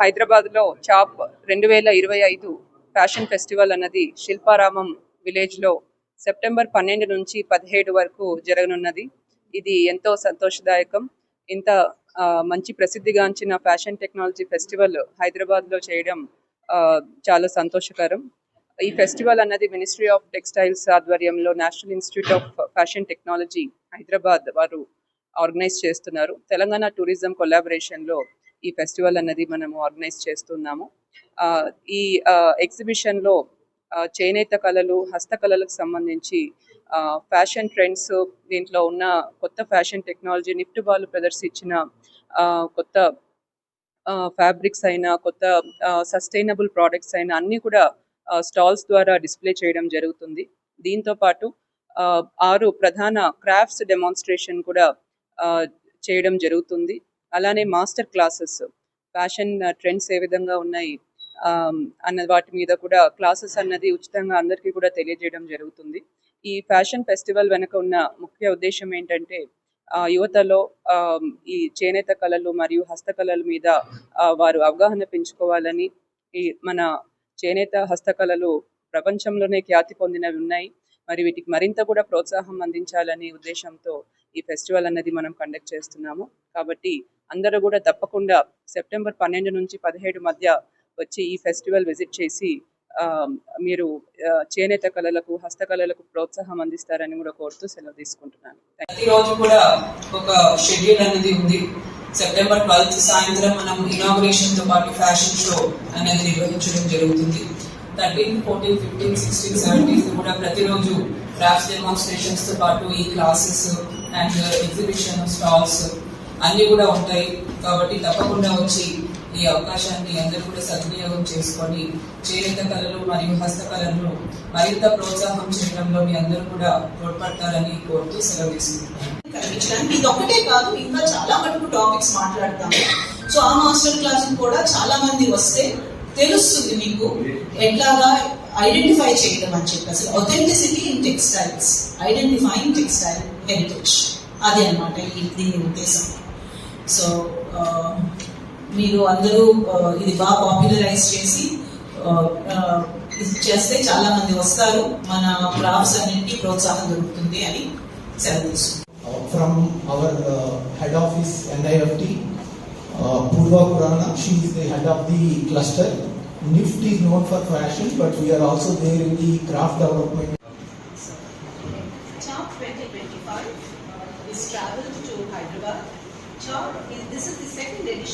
హైదరాబాద్లో చాప్ రెండు వేల ఇరవై ఐదు ఫ్యాషన్ ఫెస్టివల్ అన్నది శిల్పారామం విలేజ్లో సెప్టెంబర్ పన్నెండు నుంచి పదిహేడు వరకు జరగనున్నది. ఇది ఎంతో సంతోషదాయకం. ఇంత ఆ, మంచి ప్రసిద్ధిగాంచిన ఫ్యాషన్ టెక్నాలజీ ఫెస్టివల్ హైదరాబాద్లో చేయడం ఆ, చాలా సంతోషకరం. ఈ ఫెస్టివల్ అన్నది మినిస్ట్రీ ఆఫ్ టెక్స్టైల్స్ ఆధ్వర్యంలో national institute of fashion technology Hyderabad వారు ఆర్గనైజ్ చేస్తున్నారు. తెలంగాణ టూరిజం కొలాబరేషన్లో ఈ ఫెస్టివల్ అనేది మనము ఆర్గనైజ్ చేస్తున్నాము. ఆ, ఈ ఎగ్జిబిషన్లో చేనేత కళలు హస్తకళలకు సంబంధించి ఫ్యాషన్ ట్రెండ్స్ దీంట్లో ఉన్న కొత్త ఫ్యాషన్ టెక్నాలజీ నిఫ్ట్ వాళ్ళు ప్రదర్శించిన ఆ, కొత్త ఫ్యాబ్రిక్స్ అయినా కొత్త సస్టైనబుల్ ప్రోడక్ట్స్ అయినా అన్నీ కూడా స్టాల్స్ ద్వారా డిస్ప్లే చేయడం జరుగుతుంది. దీంతో పాటు ఆ, ఆరు ప్రధాన క్రాఫ్ట్స్ డెమాన్స్ట్రేషన్ కూడా ఆ, చేయడం జరుగుతుంది. అలానే మాస్టర్ క్లాసెస్ ఫ్యాషన్ ట్రెండ్స్ ఏ విధంగా ఉన్నాయి అన్న వాటి మీద కూడా క్లాసెస్ అన్నది ఉచితంగా అందరికీ కూడా తెలియజేయడం జరుగుతుంది. ఈ ఫ్యాషన్ ఫెస్టివల్ వెనుక ఉన్న ముఖ్య ఉద్దేశం ఏంటంటే ఆ, యువతలో ఈ చేనేత కళలు మరియు హస్తకళల మీద వారు అవగాహన పెంచుకోవాలని ఈ మన చేనేత హస్తకళలు ప్రపంచంలోనే ఖ్యాతి పొందినవి ఉన్నాయి. మరి వీటికి మరింత కూడా ప్రోత్సాహం అందించాలనే ఉద్దేశంతో ఈ ఫెస్టివల్ అన్నది మనం కండక్ట్ చేస్తున్నాము. కాబట్టి అందరూ కూడా తప్పకుండా సెప్టెంబర్ పన్నెండు నుంచి పదిహేడు మధ్య వచ్చి ఈ ఫెస్టివల్ విజిట్ చేసి మీరు చేనేత కళలకు హస్తకళలకు ప్రోత్సాహం అందిస్తారని కూడా కోరుతూ సెలవు తీసుకుంటున్నాను. ప్రతిరోజు కూడా ఒక షెడ్యూల్ అనేది ఉంది. సెప్టెంబర్ ట్వెల్త్ సాయంత్రం మనం ఇనాగ్రేషన్తో పాటు ఫ్యాషన్ షో అనేది నిర్వహించడం జరుగుతుంది. Thirteen fourteen fifteen sixteen seventeen కూడా ప్రతిరోజు క్రాఫ్ట్స్ డెమాన్స్ట్రేషన్స్తో పాటు ఈ క్లాసెస్ అండ్ ఎగ్జిబిషన్ స్టాల్స్ అన్ని కూడా ఉంటాయి. కాబట్టి తప్పకుండా వచ్చి ఈ అవకాశాన్ని అందరూ కూడా సద్వినియోగం చేసుకొని చేనేత కళలు మరియు హస్తకళలను మరింత ప్రోత్సాహం చేయడంలో మీ అందరూ కూడా తోడ్పడతారని కోరుతూ సెలవు తీసుకుంటున్నాను. కనిపించడానికి ఇది ఒకటే కాదు ఇంకా చాలా మటుకు టాపిక్స్ మాట్లాడతాము. సో ఆ మాస్టర్ క్లాస్ కూడా చాలా మంది వస్తే తెలుస్తుంది మీకు ఎట్లాగా ఐడెంటిఫై చేయడం అని చెప్పి. అసలు authenticity in textiles identifying textile heritage అదే అనమాట ఈ దీని ఉద్దేశం. సో uh, మీరు అందరూ uh, ఇది బాగా పాపులరైజ్ చేసి uh, చేస్తే చాలా మంది వస్తారు. మన క్రాఫ్ట్స్ అన్నింటికి ప్రోత్సాహం దొరుకుతుంది అని సెలవు from our head office NIFT Purva Purana she is the head of the cluster NIFT is not for fashion but we're also there in craft development This is the second edition